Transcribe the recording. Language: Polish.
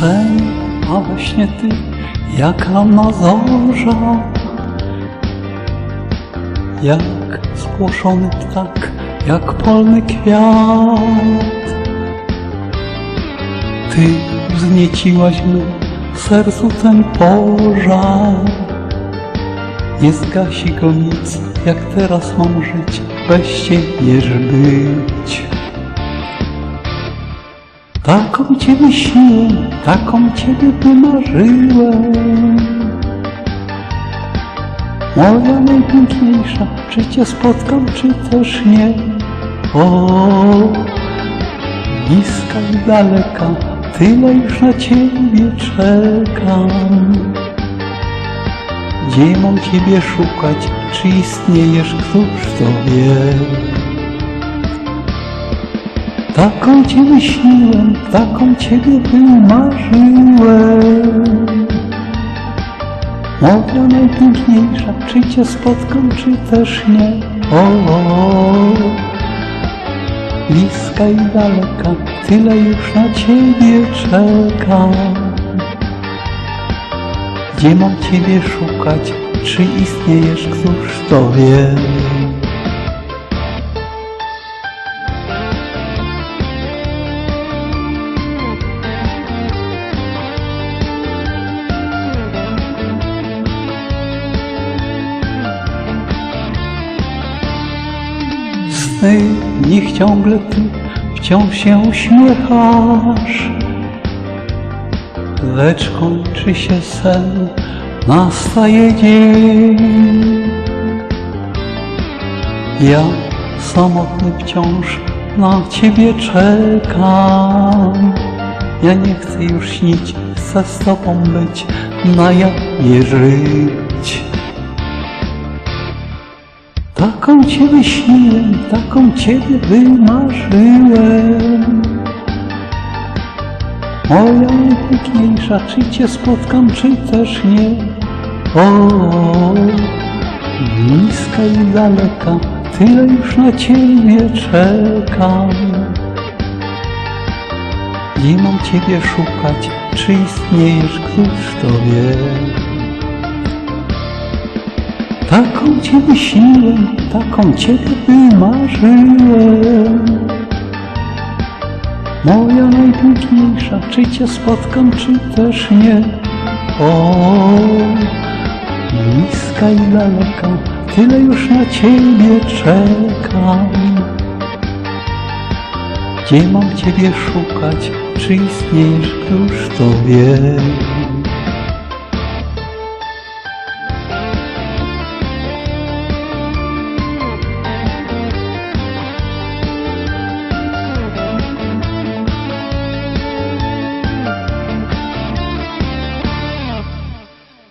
sen, a we śnie ty, jak ranna zorza. Jak zgłoszony ptak, jak polny kwiat. Ty wznieciłaś mnie w sercu ten pożar. Nie zgasi go nic, jak teraz mam żyć, weź ciebież być. Taką Ciebie siłę, taką Ciebie wymarzyłem. Moja najpiękniejsza, czy Cię spotkam, czy też nie? O, bliska i daleka, tyle już na Ciebie czekam. Gdzie mam Ciebie szukać, czy istniejesz, któż to wie? Taką Cię myśliłem, taką Ciebie wymarzyłem. Moja najpiękniejsza, czy Cię spotkam, czy też nie? O, bliska i daleka, tyle już na Ciebie czekam. Gdzie mam Ciebie szukać, czy istniejesz, któż to wie? Sny, niech ciągle ty wciąż się uśmiechasz. Lecz kończy się sen, nastaje dzień. Ja samotny wciąż na ciebie czekam. Ja nie chcę już śnić, chcę z tobą być, na jawie żyć. Taką Ciebie śniłem, taką Ciebie wymarzyłem. Moja najpiękniejsza, czy Cię spotkam, czy też nie? O, bliska i daleka, tyle już na Ciebie czekam. Gdzie mam Ciebie szukać, czy istniejesz, któż to wie? Taką Cię myśliłem, taką Ciebie wymarzyłem. Moja najpiękniejsza, czy Cię spotkam, czy też nie? O, bliska i daleka, tyle już na Ciebie czekam. Gdzie mam Ciebie szukać, czy istniejesz, któż to wie?